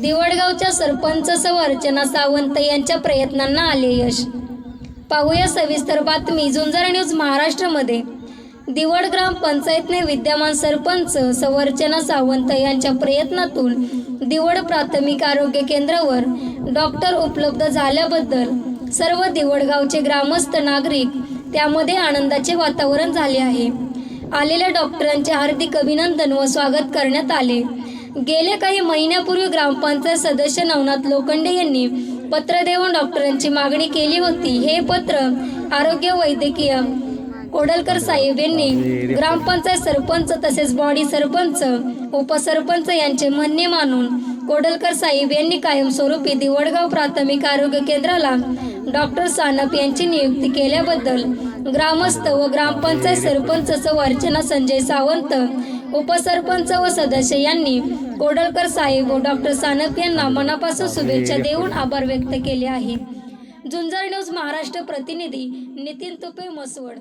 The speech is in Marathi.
दिवडगावच्या सरपंच सव अर्चना सावंत यांच्या प्रयत्नांना आले यश. पाहूया सविस्तर बातमी झुंजार न्यूज महाराष्ट्रामध्ये. दिवड ग्रामपंचायतने विद्यमान सरपंच सवर्चना सावंत यांच्या प्रयत्नातून दिवड प्राथमिक आरोग्य केंद्रावर डॉक्टर उपलब्ध झाल्याबद्दल सर्व दिवडगावचे ग्रामस्थ नागरिक त्यामध्ये आनंदाचे वातावरण झाले आहे. आलेल्या डॉक्टरांचे हार्दिक अभिनंदन व स्वागत करण्यात आले. गेल्या काही महिन्यापूर्वी ग्रामपंचायत सदस्य नवनाथ लोखंडे यांनी पत्र देऊन डॉक्टरांची मागणी केली होती. हे पत्र आरोग्य वैद्यकीय कोडलकर साहेब यांनी ग्रामपंचायत सरपंच तसेच बॉडी सरपंच उपसरपंच यांचे म्हणणे मानून कोडलकर साहेब यांनी कायमस्वरूपी दिवडगाव प्राथमिक आरोग्य केंद्राला डॉक्टर सानप यांची नियुक्ती केल्याबद्दल ग्रामस्थ व ग्रामपंचायत सरपंच सौ अर्चना संजय सावंत उपसरपंच व सदस्य यांनी कोडलकर साहेब व डॉक्टर सानप यांना मनापासून शुभेच्छा देऊन आभार व्यक्त केले आहे. झुंजार न्यूज महाराष्ट्र प्रतिनिधी नितीन तुपे मसवड